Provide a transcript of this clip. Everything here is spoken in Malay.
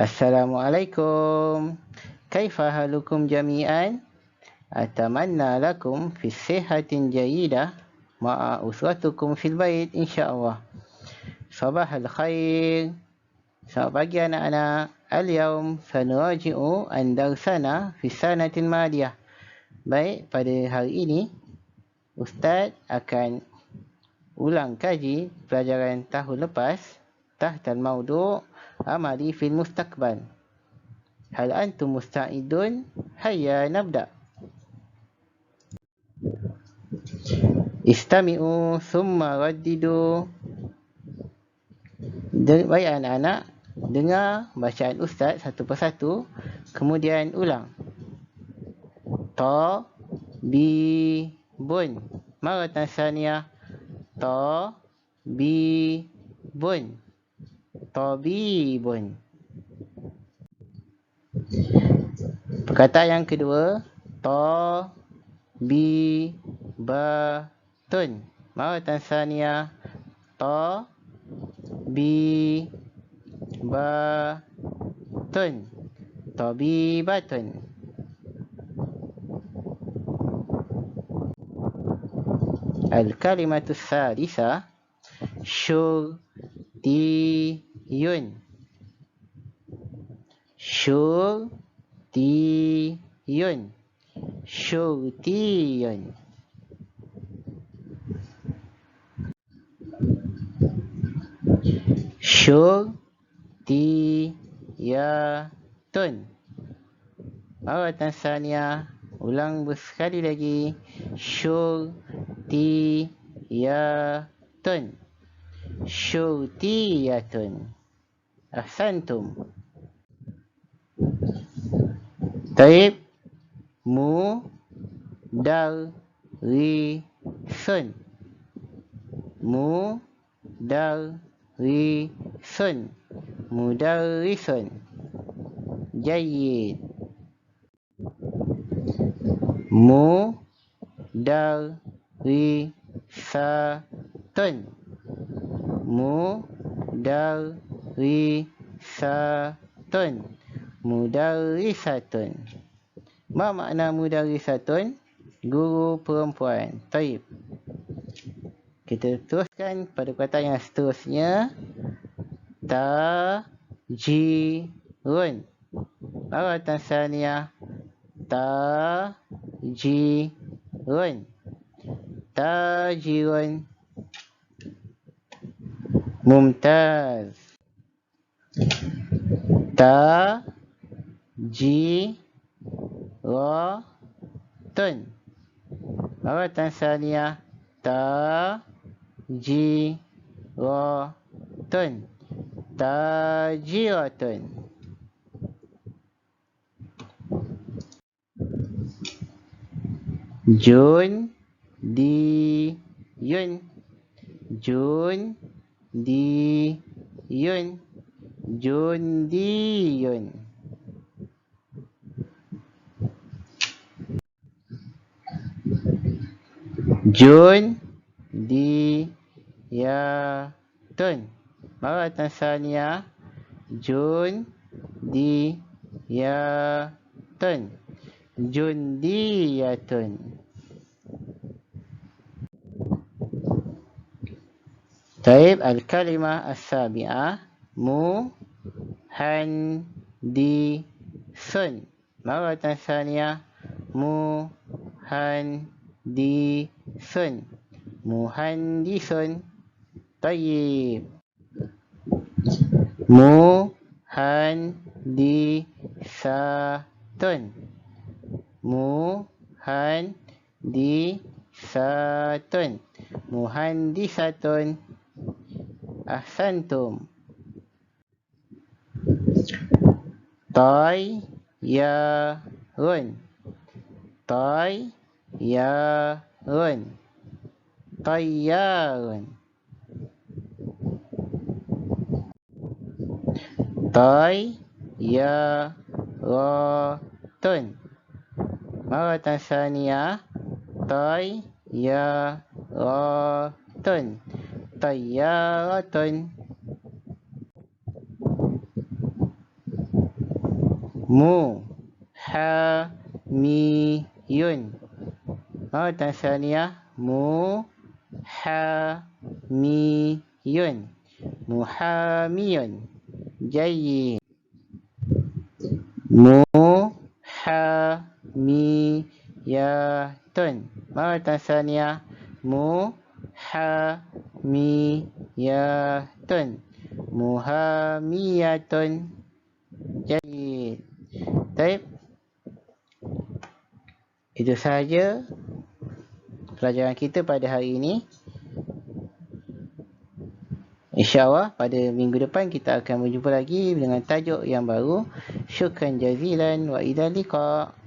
Assalamualaikum. Kaifa halukum jami'an? Atamanna lakum fi sihatin jayidah ma'a uswatukum fil bait insyaallah. Sabah al-khair. Selamat pagi anak-anak. Al-yawm sanuraji'u an darsana fi sanatil madiyah. Baik, pada hari ini Ustaz akan ulang kaji pelajaran tahun lepas tahtal maudu' amali fil mustaqbal. Hal antum musta'idun? Hayya nabda. Istami'u summa raddidu. Baik anak-anak, dengar bacaan ustaz satu persatu, kemudian ulang. Ta, bi, bun. Maratan saniyah. Ta, bi, bun tabibun. Perkataan yang kedua, ta bi ba tun. Maratan sania ta bi ba tun. Tabibatun. Al-kalimatu salisa syur ti yun. Syur ti yun. Syur ti yun. Syur ti ya tun. Mawatan sania ulang sekali lagi. Syur ti ya tun. Syurtiyatun ahsantum. Taib mu dar ri sun. Mu dar ri sun. Mudarrisun jayyid. Mu dar ri sa tun. Mu dar ri sa tun mudarrisatun. Ma makna mudarrisatun? Guru perempuan. Taib. Kita teruskan pada perkataan yang seterusnya. Ta ji run Aratan sania ta ji run tajirun. Mumtaz. Ta ji ra tun. Maratan saniyah ta ji ra tun. Tajiratun. Jun di yun. Jun di yun jun di yun. Jun di ya tun. Maratan sania jun di ya tun. Jun di ya tun. Taib al-kalimah as-sabi'ah. Mu han di sun. Maratan saniyah mu han di sun. Muhandisun. Taib. Mu han di satun. Mu han di satun. Muhandisatun ahsantum Toy ya run. Toy ya run. Toy ya ya ro tun. Mara Tanzania. Toy ya ro ya. ya, tun. Toy ya, Mu. Ha. Mi. Yun. Maratan saniyah. Mu. Ha. Mi. Yun. Muhamiyun. Jayyid. Mu. Ha. Mi. Ya. Tun. Maratan saniyah. Mu. Ha. Mi. Ya. Tun. Muhamiyatun. Jayyid. Baik. Itu sahaja pelajaran kita pada hari ini. InsyaAllah pada minggu depan kita akan berjumpa lagi dengan tajuk yang baru. Syukran jazilan wa idha liqa'.